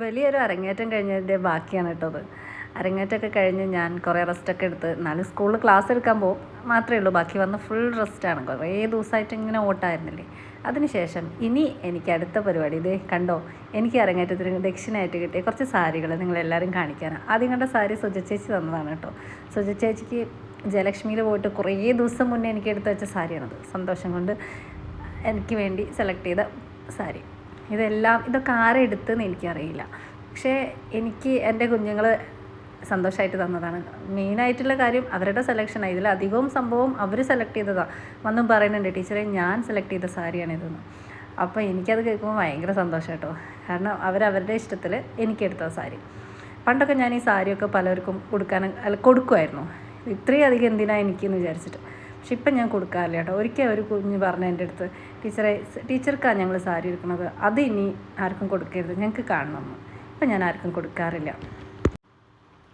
വലിയൊരു അരങ്ങേറ്റം കഴിഞ്ഞതിന്റെ ബാക്കിയാണ് കേട്ടത് അരങ്ങേറ്റമൊക്കെ കഴിഞ്ഞ് ഞാൻ കുറേ റെസ്റ്റൊക്കെ എടുത്ത് എന്നാലും സ്കൂളിൽ ക്ലാസ് എടുക്കാൻ പോകും മാത്രമേ ഉള്ളൂ. ബാക്കി വന്ന് ഫുൾ റെസ്റ്റാണ്. കുറേ ദിവസമായിട്ട് ഇങ്ങനെ ഓട്ടായിരുന്നില്ലേ. അതിനുശേഷം ഇനി എനിക്ക് അടുത്ത പരിപാടി. ഇതേ കണ്ടോ എനിക്ക് അരങ്ങേറ്റത്തിന് ദക്ഷിണയായിട്ട് കിട്ടിയ കുറച്ച് സാരികൾ നിങ്ങളെല്ലാവരും കാണിക്കാനാണ്. ആദ്യം കണ്ട സാരി സുജ ചേച്ചി തന്നതാണ് കേട്ടോ. സുജ ചേച്ചിക്ക് ജയലക്ഷ്മിയിൽ പോയിട്ട് കുറേ ദിവസം മുന്നേ എനിക്ക് എടുത്ത് വെച്ച സാരിയാണത്. സന്തോഷം കൊണ്ട് എനിക്ക് വേണ്ടി സെലക്ട് ചെയ്ത സാരി. ഇതെല്ലാം ഇതൊക്കെ ആരെ എടുത്തെന്ന് എനിക്കറിയില്ല. പക്ഷേ എനിക്ക് എന്റെ കുഞ്ഞുങ്ങൾ സന്തോഷമായിട്ട് തന്നതാണ്. മെയിനായിട്ടുള്ള കാര്യം അവരുടെ സെലക്ഷനാണ് ഇതിലധികവും സംഭവം അവർ സെലക്ട് ചെയ്തതാണ് വന്നും പറയുന്നുണ്ട് ടീച്ചറെ ഞാൻ സെലക്ട് ചെയ്ത സാരിയാണ് ഇതെന്ന്. അപ്പോൾ എനിക്കത് കേൾക്കുമ്പോൾ ഭയങ്കര സന്തോഷം കേട്ടോ. കാരണം അവരവരുടെ ഇഷ്ടത്തിൽ എനിക്കെടുത്ത സാരി. പണ്ടൊക്കെ ഞാൻ ഈ സാരിയൊക്കെ പലർക്കും കൊടുക്കാൻ അല്ല കൊടുക്കുമായിരുന്നു ഇത്രയും അധികം എന്തിനാണ് എനിക്കെന്ന് വിചാരിച്ചിട്ട്. പക്ഷെ ഇപ്പം ഞാൻ കൊടുക്കാറില്ല കേട്ടോ. ഒരിക്കൽ ഒരു കുഞ്ഞ് പറഞ്ഞു എന്റെ അടുത്ത് ടീച്ചറെ ടീച്ചർക്കാണ് ഞങ്ങൾ സാരി എടുക്കുന്നത്. അത് ഇനി ആർക്കും കൊടുക്കരുത്. ഞങ്ങൾക്ക് കാണണം എന്ന്. ഇപ്പം ഞാൻ ആർക്കും കൊടുക്കാറില്ല.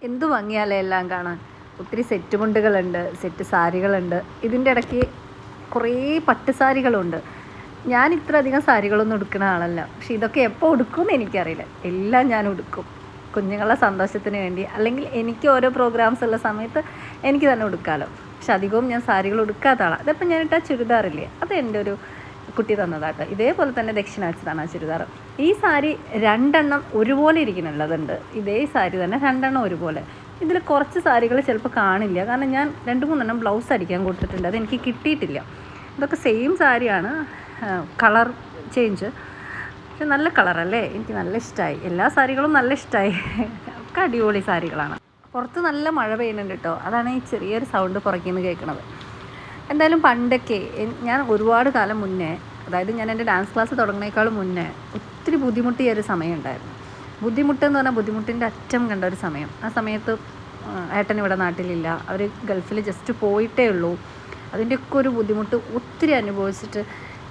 എന്തു വാങ്ങിയാലേ എല്ലാം കാണാൻ. ഒത്തിരി സെറ്റ് മുണ്ടുകളുണ്ട് സെറ്റ് സാരികളുണ്ട്. ഇതിന്റെ ഇടയ്ക്ക് കുറേ പട്ട് സാരികളുണ്ട്. ഞാൻ ഇത്ര അധികം സാരികളൊന്നും ഉടുക്കുന്ന ആളല്ല. പക്ഷെ ഇതൊക്കെ എപ്പോൾ ഉടുക്കുമെന്ന് എനിക്കറിയില്ല. എല്ലാം ഞാൻ ഉടുക്കും. കുഞ്ഞുങ്ങളുടെ സന്തോഷത്തിന് വേണ്ടി. അല്ലെങ്കിൽ എനിക്ക് ഓരോ പ്രോഗ്രാംസ് ഉള്ള സമയത്ത് എനിക്ക് തന്നെ ഉടുക്കാമല്ലോ പക്ഷെ അധികവും ഞാൻ സാരികൾ ഉടുക്കാത്ത ആളാണ് അതിപ്പോൾ ഞാൻ ഇട്ടാ ചുരിദാറില്ലേ? അത് എന്റെ ഒരു കുട്ടി തന്നതാട്ടോ. ഇതേപോലെ തന്നെ ദക്ഷിണാഴ്ചതാണ് ആ ചുരിദാർ ഈ സാരി രണ്ടെണ്ണം ഒരുപോലെ ഇരിക്കുന്നുള്ളതുണ്ട്. ഇതേ സാരി തന്നെ രണ്ടെണ്ണം ഒരുപോലെ. ഇതിൽ കുറച്ച് സാരികൾ ചിലപ്പോൾ കാണില്ല. കാരണം ഞാൻ രണ്ട് മൂന്നെണ്ണം ബ്ലൗസ് അടിക്കാൻ കൊടുത്തിട്ടുണ്ട്. അത് എനിക്ക് കിട്ടിയിട്ടില്ല. ഇതൊക്കെ സെയിം സാരിയാണ്. കളർ ചേഞ്ച് പക്ഷെ നല്ല കളറല്ലേ എനിക്ക് നല്ല ഇഷ്ടമായി എല്ലാ സാരികളും നല്ല ഇഷ്ടമായി ഒക്കെ അടിപൊളി സാരികളാണ്. പുറത്ത് നല്ല മഴ പെയ്യുന്നുണ്ട് കേട്ടോ. അതാണ് ഈ ചെറിയൊരു സൗണ്ട് പുറകിൽ നിന്ന് കേൾക്കുന്നത് എന്തായാലും പണ്ടൊക്കെ ഞാൻ ഒരുപാട് കാലം മുന്നേ അതായത് ഞാൻ എന്റെ ഡാൻസ് ക്ലാസ് തുടങ്ങുന്നേക്കാളും മുന്നേ ഒത്തിരി ബുദ്ധിമുട്ടിയ ഒരു സമയം ഉണ്ടായിരുന്നു. ബുദ്ധിമുട്ടെന്ന് പറഞ്ഞാൽ ബുദ്ധിമുട്ടിന്റെ അറ്റം കണ്ട ഒരു സമയം. ആ സമയത്ത് ഏട്ടൻ ഇവിടെ നാട്ടിലില്ല. അവർ ഗൾഫിൽ ജസ്റ്റ് പോയിട്ടേ ഉള്ളൂ. അതിന്റെയൊക്കെ ഒരു ബുദ്ധിമുട്ട് ഒത്തിരി അനുഭവിച്ചിട്ട്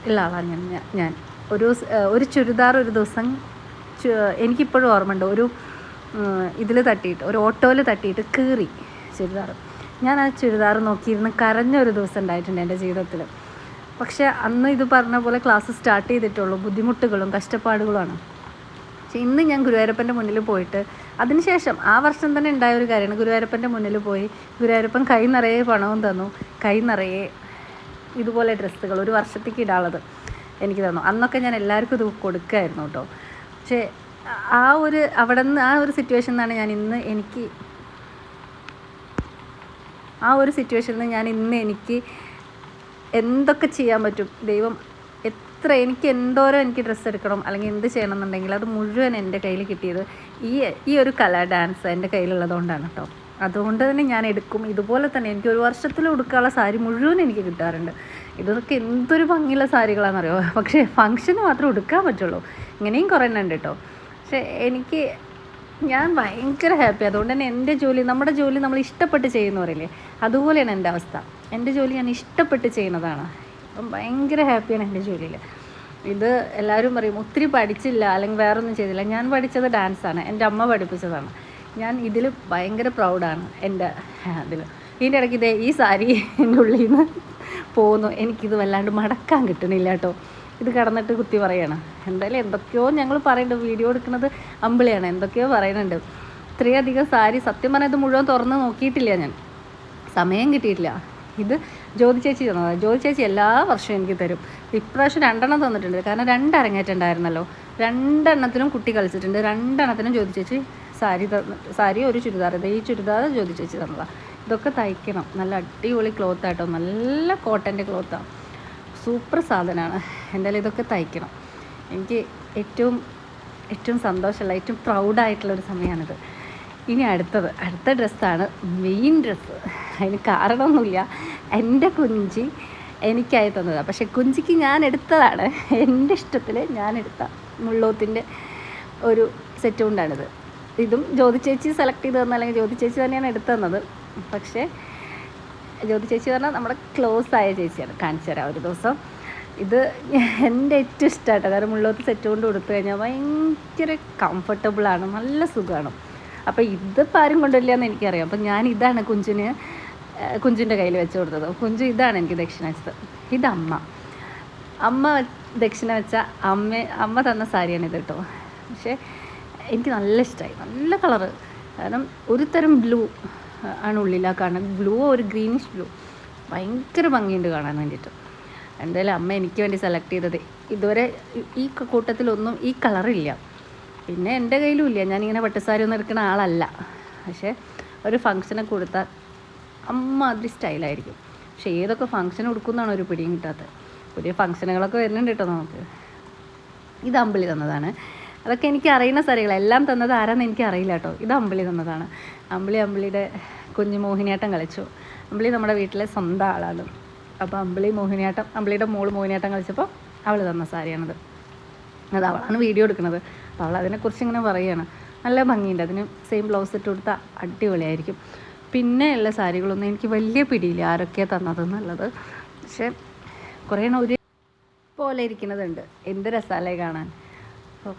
ഉള്ള ആളാണ് ഞാൻ ഞാൻ- ഒരു ഒരു ചുരിദാർ ഒരു ദിവസം എനിക്കിപ്പോഴും ഓർമ്മയുണ്ട്. ഒരു ഇതിൽ തട്ടിയിട്ട് ഒരു ഓട്ടോയിൽ തട്ടിയിട്ട് കീറി ചുരിദാർ. ഞാൻ ആ ചുരിദാർ നോക്കിയിരുന്ന് കരഞ്ഞ ഒരു ദിവസം ഉണ്ടായിട്ടുണ്ട് എന്റെ ജീവിതത്തിൽ പക്ഷേ അന്ന് ഇത് പറഞ്ഞ പോലെ ക്ലാസ് സ്റ്റാർട്ട് ചെയ്തിട്ടുള്ളൂ ബുദ്ധിമുട്ടുകളും കഷ്ടപ്പാടുകളുമാണ്. പക്ഷെ ഇന്ന് ഞാൻ ഗുരുവായൂരപ്പന്റെ മുന്നിൽ പോയിട്ട് അതിനുശേഷം ആ വർഷം തന്നെ ഉണ്ടായ ഒരു കാര്യമാണ്. ഗുരുവായൂരപ്പന്റെ മുന്നിൽ പോയി ഗുരുവായൂരപ്പൻ കൈ നിറയെ പണവും തന്നു. കൈ നിറയെ ഇതുപോലെ ഡ്രസ്സുകൾ ഒരു വർഷത്തേക്ക് ഇടാനുള്ളത് എനിക്ക് തന്നു. അന്നൊക്കെ ഞാൻ എല്ലാവർക്കും ഇത് കൊടുക്കുമായിരുന്നു കേട്ടോ. പക്ഷേ ആ ഒരു അവിടെ നിന്ന് ആ ഒരു സിറ്റുവേഷൻ നിന്നാണ് ഞാൻ ഇന്ന് എനിക്ക് ആ ഒരു സിറ്റുവേഷനിൽ നിന്ന് ഞാൻ ഇന്ന് എനിക്ക് എന്തൊക്കെ ചെയ്യാൻ പറ്റും? ദൈവം എത്ര എനിക്ക് എന്തോരം എനിക്ക് ഡ്രസ്സ് എടുക്കണം അല്ലെങ്കിൽ എന്ത് ചെയ്യണം എന്നുണ്ടെങ്കിൽ അത് മുഴുവൻ എന്റെ കയ്യിൽ കിട്ടിയത് ഈ ഈ ഒരു കല ഡാൻസ് എന്റെ കയ്യിലുള്ളതുകൊണ്ടാണ് കേട്ടോ അതുകൊണ്ട് തന്നെ ഞാൻ എടുക്കും. ഇതുപോലെ തന്നെ എനിക്ക് ഒരു വർഷത്തിൽ ഉടുക്കാനുള്ള സാരി മുഴുവൻ എനിക്ക് കിട്ടാറുണ്ട്. ഇതൊക്കെ എന്തൊരു ഭംഗിയുള്ള സാരികളാണെന്നറിയോ? പക്ഷേ ഫംഗ്ഷന് മാത്രം ഉടുക്കാൻ പറ്റുള്ളൂ. ഇങ്ങനെയും കുറേ എണ്ണം ഉണ്ട് കേട്ടോ പക്ഷേ എനിക്ക് ഞാൻ ഭയങ്കര ഹാപ്പി അതുകൊണ്ട് തന്നെ എന്റെ ജോലി നമ്മുടെ ജോലി നമ്മൾ ഇഷ്ടപ്പെട്ട് ചെയ്യുന്നവരല്ലേ അതുപോലെയാണ് എന്റെ അവസ്ഥ. എന്റെ ജോലി ഞാൻ ഇഷ്ടപ്പെട്ട് ചെയ്യുന്നതാണ്. അപ്പം ഭയങ്കര ഹാപ്പിയാണ് എന്റെ ജോലിയിൽ. ഇത് എല്ലാവരും പറയും ഒത്തിരി പഠിച്ചില്ല അല്ലെങ്കിൽ വേറൊന്നും ചെയ്തില്ല. ഞാൻ പഠിച്ചത് ഡാൻസാണ് എന്റെ അമ്മ പഠിപ്പിച്ചതാണ്. ഞാൻ ഇതിൽ ഭയങ്കര പ്രൗഡാണ് എന്റെ അതിൽ ഇതിന്റെ ഇടയ്ക്ക് ഇതേ ഈ സാരി എന്റെ ഉള്ളിൽ നിന്ന് പോകുന്നു എനിക്കിത് വല്ലാണ്ട് മടക്കാൻ കിട്ടണില്ല കേട്ടോ. ഇത് കടന്നിട്ട് കുത്തി പറയണം. എന്തായാലും എന്തൊക്കെയോ ഞങ്ങൾ പറയുന്നുണ്ട്. വീഡിയോ എടുക്കുന്നത് അമ്പിളിയാണ്. എന്തൊക്കെയോ പറയുന്നുണ്ട്. ഇത്രയധികം സാരി സത്യം പറഞ്ഞാൽ ഇത് മുഴുവൻ തുറന്ന് നോക്കിയിട്ടില്ല ഞാൻ. സമയം കിട്ടിയിട്ടില്ല. ഇത് ജ്യോതി ചേച്ചി തന്നതാണ് ജ്യോതി ചേച്ചി എല്ലാ വർഷവും എനിക്ക് തരും. ഇപ്രാവശ്യം രണ്ടെണ്ണം തന്നിട്ടുണ്ട്. കാരണം രണ്ട് അരങ്ങേറ്റം ഉണ്ടായിരുന്നല്ലോ രണ്ടെണ്ണത്തിനും കുട്ടി കളിച്ചിട്ടുണ്ട്. രണ്ടെണ്ണത്തിനും ജ്യോതി ചേച്ചി സാരി തന്നിട്ട് സാരി ഒരു ചുരിദാർ. ഈ ചുരിദാർ ജ്യോതി ചേച്ചി തന്നതാണ് ഇതൊക്കെ തയ്ക്കണം. നല്ല അടിപൊളി ക്ലോത്ത് ആട്ടോ. നല്ല കോട്ടന്റെ ക്ലോത്താണ് സൂപ്പർ സാധനമാണ് എന്തായാലും ഇതൊക്കെ തയ്ക്കണം. എനിക്ക് ഏറ്റവും ഏറ്റവും സന്തോഷമുള്ള ഏറ്റവും പ്രൗഡായിട്ടുള്ളൊരു സമയമാണിത് ഇനി അടുത്തത്. അടുത്ത ഡ്രസ്സാണ് മെയിൻ ഡ്രസ്സ് അതിന് കാരണമൊന്നുമില്ല. എന്റെ കുഞ്ചി എനിക്കായി തന്നതാണ് പക്ഷേ കുഞ്ചിക്ക് ഞാൻ എടുത്തതാണ്. എന്റെ ഇഷ്ടത്തിൽ ഞാൻ എടുത്ത മുള്ളൂത്തിന്റെ ഒരു സെറ്റ് കൊണ്ടാണിത് ഇതും ജ്യോതി ചേച്ചി സെലക്ട് ചെയ്ത് തന്ന അല്ലെങ്കിൽ ജ്യോതി ചേച്ചി തന്നെയാണ് എടുത്തു തന്നത് പക്ഷേ ജ്യോതി ചേച്ചി പറഞ്ഞാൽ നമ്മുടെ ക്ലോസ് ആയ ചേച്ചിയാണ്. കാണിച്ചു തരാം ഒരു ദിവസം. ഇത് എന്റെ ഏറ്റവും ഇഷ്ടമായിട്ടോ കാരണം മുള്ളോത്ത് സെറ്റ് കൊണ്ട് കൊടുത്തു കഴിഞ്ഞാൽ ഭയങ്കര കംഫർട്ടബിളാണ് നല്ല സുഖമാണ്. അപ്പോൾ ഇതിപ്പോൾ ആരും കൊണ്ടുവരില്ല എന്ന് എനിക്കറിയാം. അപ്പം ഞാൻ ഇതാണ് കുഞ്ചിന് കുഞ്ചിന്റെ കയ്യിൽ വെച്ച് കൊടുത്തത്. കുഞ്ചു ഇതാണ് എനിക്ക് ദക്ഷിണ വെച്ചത്. അമ്മ. അമ്മ ദക്ഷിണ വെച്ച അമ്മ അമ്മ തന്ന സാരിയാണ് ഇത് കേട്ടോ. പക്ഷേ എനിക്ക് നല്ല ഇഷ്ടമായി. നല്ല കളറ്. കാരണം ഒരു തരം ബ്ലൂ. ആണ് ഉള്ളിലാ കാണുന്നത്. ബ്ലൂ ഒരു ഗ്രീനിഷ് ബ്ലൂ ഭയങ്കര ഭംഗിയുണ്ട് കാണാൻ വേണ്ടിയിട്ട്. എന്തായാലും അമ്മ എനിക്ക് വേണ്ടി സെലക്ട് ചെയ്തത്. ഇതുവരെ ഈ- ഈ കൂട്ടത്തിലൊന്നും ഈ കളറില്ല പിന്നെ എന്റെ കയ്യിലും ഇല്ല. ഞാനിങ്ങനെ പട്ടുസാരി ഒന്നും എടുക്കുന്ന ആളല്ല. പക്ഷേ ഒരു ഫങ്ഷനൊക്കെ കൊടുത്താൽ അമ്മാതിരി സ്റ്റൈലായിരിക്കും പക്ഷേ ഏതൊക്കെ ഫങ്ഷൻ കൊടുക്കുന്നതാണ് ഒരു പിടിയും കിട്ടാത്തത്. പുതിയ ഫങ്ഷനുകളൊക്കെ വരുന്നുണ്ട് കേട്ടോ നമുക്ക്. ഇത് അമ്പിളി തന്നതാണ്. അതൊക്കെ എനിക്ക് അറിയുന്ന സാരികൾ എല്ലാം തന്നത് ആരാന്ന് എനിക്ക് അറിയില്ല കേട്ടോ. ഇത് അമ്പിളി തന്നതാണ്. അമ്പിളി അമ്പിളിയുടെ കുഞ്ഞു മോഹിനിയാട്ടം കളിച്ചു. അമ്പിളി നമ്മുടെ വീട്ടിലെ സ്വന്തം ആളാണ്. അപ്പോൾ അമ്പിളി മോഹിനിയാട്ടം അമ്പിളിയുടെ മോൾ മോഹിനിയാട്ടം കളിച്ചപ്പോൾ അവൾ തന്ന സാരിയാണത്. അത് അവളാണ് വീഡിയോ എടുക്കുന്നത്. അപ്പോൾ അവൾ അതിനെക്കുറിച്ച് ഇങ്ങനെ പറയുകയാണ് നല്ല ഭംഗിയുണ്ട്. അതിന് സെയിം ബ്ലൗസ് ഇട്ട് കൊടുത്താൽ അടിപൊളിയായിരിക്കും. പിന്നെ ഉള്ള സാരികളൊന്നും എനിക്ക് വലിയ പിടിയില്ല. ആരൊക്കെയാണ് തന്നത് എന്നുള്ളത് പക്ഷേ കുറേ ഒരു പോലെ ഇരിക്കുന്നതുണ്ട്. എന്ത് രസാലേ കാണാൻ.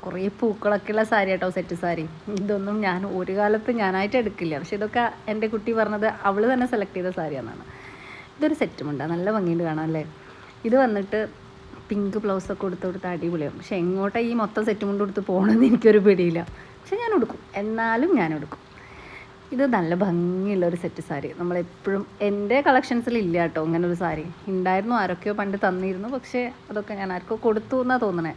കുറേ പൂക്കളൊക്കെ ഉള്ള സാരി കേട്ടോ സെറ്റ് സാരി. ഇതൊന്നും ഞാൻ ഒരു കാലത്ത് ഞാനായിട്ട് എടുക്കില്ല. പക്ഷെ ഇതൊക്കെ എന്റെ കുട്ടി പറഞ്ഞത് അവൾ തന്നെ സെലക്ട് ചെയ്ത സാരിയാണെന്നാണ് ഇതൊരു സെറ്റുമുണ്ട് നല്ല ഭംഗിയുണ്ട് കാണാം അല്ലേ? ഇത് വന്നിട്ട് പിങ്ക് ബ്ലൗസൊക്കെ കൊടുത്ത് കൊടുത്ത് അടിപൊളിയാവും. പക്ഷെ എങ്ങോട്ടാ ഈ മൊത്തം സെറ്റും കൊണ്ട് കൊടുത്ത് പോകണമെന്ന് എനിക്കൊരു പിടിയില്ല. പക്ഷെ ഞാൻ എടുക്കും എന്നാലും ഞാൻ എടുക്കും ഇത് നല്ല ഭംഗിയുള്ള ഒരു സെറ്റ് സാരി. നമ്മളെപ്പോഴും എന്റെ കളക്ഷൻസിൽ ഇല്ല കേട്ടോ ഇങ്ങനൊരു സാരി. ഉണ്ടായിരുന്നു ആരൊക്കെയോ പണ്ട് തന്നിരുന്നു. പക്ഷേ അതൊക്കെ ഞാൻ ആർക്കോ കൊടുത്തു എന്നാണ് തോന്നണേ.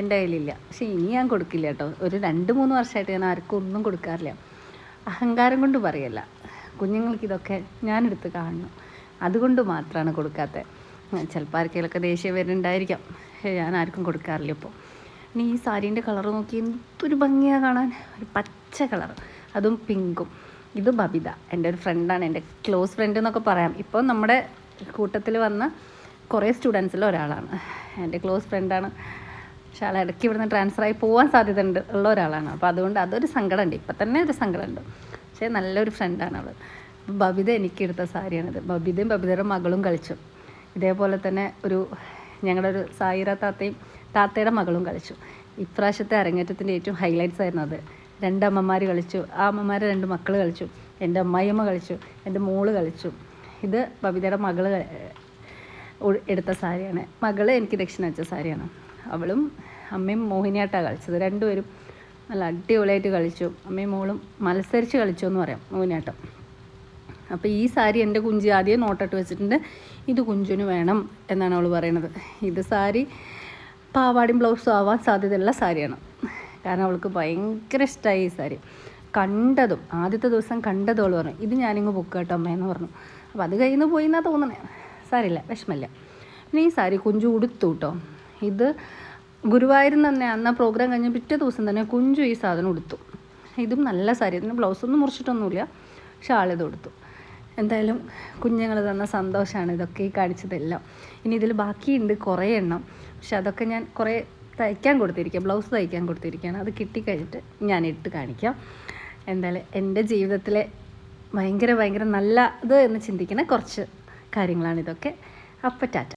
എന്റെ കയ്യിലില്ല. പക്ഷേ ഇനി ഞാൻ കൊടുക്കില്ല കേട്ടോ. ഒരു രണ്ട് മൂന്ന് വർഷമായിട്ട് ഞാൻ ആർക്കും ഒന്നും കൊടുക്കാറില്ല. അഹങ്കാരം കൊണ്ട് പറയല്ല. കുഞ്ഞുങ്ങൾക്ക് ഇതൊക്കെ ഞാനെടുത്ത് കാണണം അതുകൊണ്ട് മാത്രമാണ് കൊടുക്കാത്തത്. ചിലപ്പോൾ ആർക്കെങ്കിലൊക്കെ ദേഷ്യം വരുന്നുണ്ടായിരിക്കാം. ഞാൻ ആർക്കും കൊടുക്കാറില്ല ഇപ്പോൾ. ഇനി ഈ സാരീന്റെ കളർ നോക്കി എന്തൊരു ഭംഗിയാണ് കാണാൻ. ഒരു പച്ച കളർ. അതും പിങ്കും. ഇത് ബബിത. എന്റെ ഒരു ഫ്രണ്ടാണ്. എന്റെ ക്ലോസ് ഫ്രണ്ട് എന്നൊക്കെ പറയാം. ഇപ്പോൾ നമ്മുടെ കൂട്ടത്തിൽ വന്ന കുറേ സ്റ്റുഡൻസിൽ ഒരാളാണ്. എന്റെ ക്ലോസ് ഫ്രണ്ടാണ് പക്ഷെ ആൾ ഇടയ്ക്ക് ഇവിടുന്ന് ട്രാൻസ്ഫർ ആയി പോകാൻ സാധ്യത ഉണ്ട് ഉള്ള ഒരാളാണ്. അപ്പോൾ അതുകൊണ്ട് അതൊരു സങ്കടമുണ്ട്. ഇപ്പം തന്നെ ഒരു സങ്കടമുണ്ട്. പക്ഷേ നല്ലൊരു ഫ്രണ്ടാണ് അവൾ ബബിത എനിക്ക് എടുത്ത സാരിയാണിത്. ബബിതയും ബബിതയുടെ മകളും കളിച്ചു. ഇതേപോലെ തന്നെ ഒരു ഞങ്ങളുടെ ഒരു സായിറ താത്തയും താത്തയുടെ മകളും കളിച്ചു. ഇപ്രാവശ്യത്തെ അരങ്ങേറ്റത്തിന്റെ ഏറ്റവും ഹൈലൈറ്റ്സ് ആയിരുന്നു അത്. രണ്ട് അമ്മമാർ കളിച്ചു. ആ അമ്മമാരെ രണ്ട് മക്കൾ കളിച്ചു. എന്റെ അമ്മായിയമ്മ കളിച്ചു. എന്റെ മോൾ കളിച്ചു. ഇത് ബബിതയുടെ മകൾ എടുത്ത സാരിയാണ്. മകൾ എനിക്ക് ദക്ഷിണ വെച്ച സാരിയാണ്. അവളും അമ്മയും മോഹിനിയാട്ടാണ് കളിച്ചത്. രണ്ടുപേരും നല്ല അടിപൊളിയായിട്ട് കളിച്ചു. അമ്മയും മോളും മത്സരിച്ച് കളിച്ചു എന്ന് പറയാം മോഹിനിയാട്ടം. അപ്പോൾ ഈ സാരി എന്റെ കുഞ്ചി ആദ്യം നോട്ടിട്ട് വെച്ചിട്ടുണ്ട്. ഇത് കുഞ്ചിന് വേണം എന്നാണ് അവൾ പറയണത്. ഇത് സാരി പാവാടിയും ബ്ലൗസും ആവാൻ സാധ്യതയുള്ള സാരിയാണ്. കാരണം അവൾക്ക് ഭയങ്കര ഇഷ്ടമായി ഈ സാരി. കണ്ടതും ആദ്യത്തെ ദിവസം കണ്ടതും അവൾ പറഞ്ഞു ഇത് ഞാനിങ്ങ് ബുക്ക് കേട്ടോ അമ്മയെന്ന് പറഞ്ഞു. അപ്പോൾ അത് കയ്യിൽ പോയി എന്നാണ് തോന്നണേ. സാരില്ല വിഷമമില്ല പിന്നെ ഈ സാരി കുഞ്ചു ഉടുത്തു കേട്ടോ ഇത് ഗുരുവായൂരിൽ തന്നെ അന്ന് പ്രോഗ്രാം കഴിഞ്ഞ് പിറ്റേ ദിവസം തന്നെ കുഞ്ചു ഈ സാധനം ഉടുത്തു. ഇതും നല്ല സാരി ഇതിന് ബ്ലൗസൊന്നും മുറിച്ചിട്ടൊന്നുമില്ല. ഷാൾ ഇത് കൊടുത്തു എന്തായാലും കുഞ്ഞുങ്ങൾ തന്ന സന്തോഷമാണ് ഇതൊക്കെ ഈ കാണിച്ചതെല്ലാം. ഇനി ഇതിൽ ബാക്കിയുണ്ട് കുറേ എണ്ണം. പക്ഷെ അതൊക്കെ ഞാൻ കുറേ തയ്ക്കാൻ കൊടുത്തിരിക്കുക ബ്ലൗസ് തയ്ക്കാൻ കൊടുത്തിരിക്കുകയാണ് അത് കിട്ടിക്കഴിഞ്ഞിട്ട് ഞാൻ ഇട്ട് കാണിക്കാം. എന്തായാലും എന്റെ ജീവിതത്തിലെ ഭയങ്കര ഭയങ്കര നല്ലത് എന്ന് ചിന്തിക്കുന്ന കുറച്ച് കാര്യങ്ങളാണ് ഇതൊക്കെ. അപ്പം ടാറ്റ.